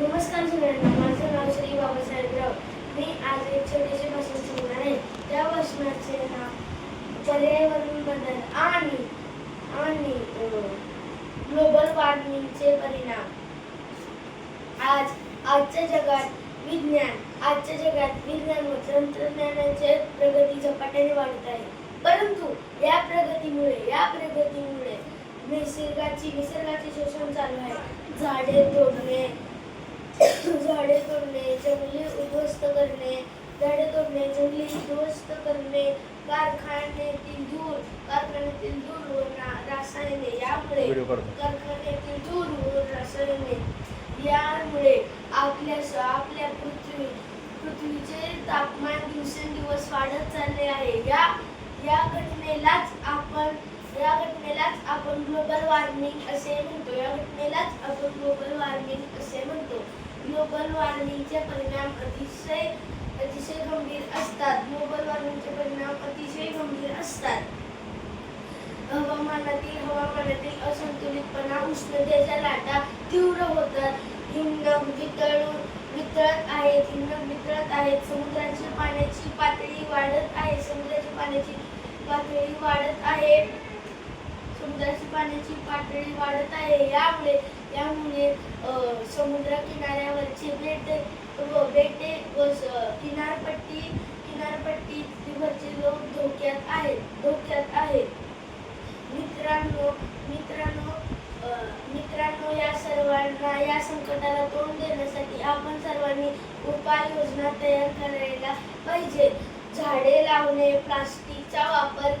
नमस्कार सगळ्यांना माझं नाव श्री बाबासाहेब राऊत मी आज एक छोटेसे भाषण सांगणार आहे. त्या भाषणाचे नाव पर्यावरण बदल आणि आणि ग्लोबल वॉर्मिंगचे परिणाम. आज आजच्या जगात विज्ञान आजच्या जगात विज्ञान व तंत्रज्ञानाचे प्रगती झपाट्याने वाढत आहे. परंतु या प्रगतीमुळे या प्रगतीमुळे निसर्गाची निसर्गाचे शोषण चालू आहे. झाडे तोडणे तोडणे जंगले उद्ध्वस्त करणे कारखान्यातील धूर कारखान्यातील धूर व रसायने यामुळे. कारखान्यातील धूर व रसायने यामुळे आपल्या आपल्या पृथ्वी पृथ्वीचे तापमान दिवसेंदिवस वाढत चालले आहे. या या घटनेलाच आपण या घटनेलाच आपण ग्लोबल वॉर्मिंग असे म्हणतो. या घटनेलाच आपण ग्लोबल वॉर्मिंग असे म्हणतो. ग्लोबल वॉर्मिंगचे परिणाम अतिशय अतिशय गंभीर असतात. ग्लोबल वॉर्मिंगचे परिणाम अतिशय गंभीर असतात. हवामानातील हवामानातील असंतुलितपणा उष्णतेच्या लाटा तीव्र होतात. हिमनग वितळून वितळत आहेत. हिमनग वितळत आहेत. समुद्राची पाण्याची पातळी वाढत आहे. समुद्राची पाण्याची पातळी वाढत आहे. समुद्राची पाण्याची पातळी वाढत आहे. यामुळे यामुळे समुद्र किनाऱ्यावरचे बेट व बेट किनारपट्टी किनारपट्टी किनारपट्टीवरचे लोक धोक्यात आहेत धोक्यात आहेत. मित्रांनो मित्रांनो मित्रांनो या सर्वांना या संकटाला तोंड देण्यासाठी आपण सर्वांनी उपाययोजना तयार करायला पाहिजे. झाडे लावणे प्लास्टिकचा वापर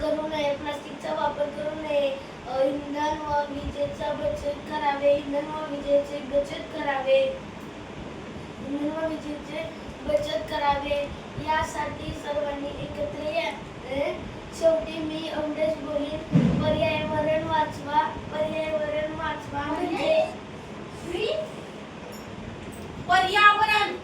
करू नये प्लास्टिकचा वापर करू नये. इंधन व विजेचा बचत करावे इंधन व विजेचे बचत करावे. विजेचे बचत करावे. यासाठी सर्वांनी एकत्र या. शेवटी मी एवढेच बोलीन पर्यावरण वाचवा. पर्यावरण वाचवा म्हणजे पर्यावरण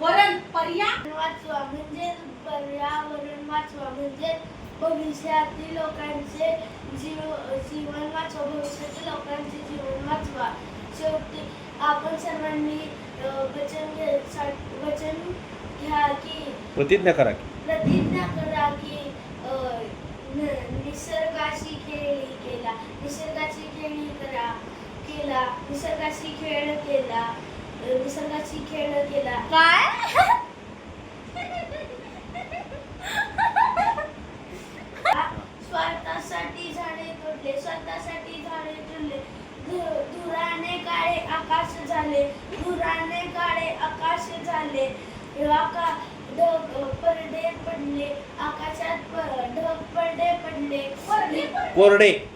वरण पर्या वाचवा म्हणजे पर्यावरण वाचवा म्हणजे भविष्यातील लोकांचे जीव जीवन वाचवा. भविष्यातील लोकांचे जीवन वाचवा. शेवटी आपण सर्वांनी वचन वचन घ्या की प्रतिज्ञा करा की. प्रतिज्ञा करा की निसर्गाशी खेळी केला. निसर्गाची खेळी करा केला. निसर्गाशी खेळ केला निसर्गाशी खेळ केला. काय? स्वार्थासाठी झाडे तोडले स्वतःसाठी झाडे तोडले. धु- धुराने काळे आकाश झाले. आकाश झाले आका ढग पडले. आकाशात ढग पडदे पडले पडदे पडले. कोरडे.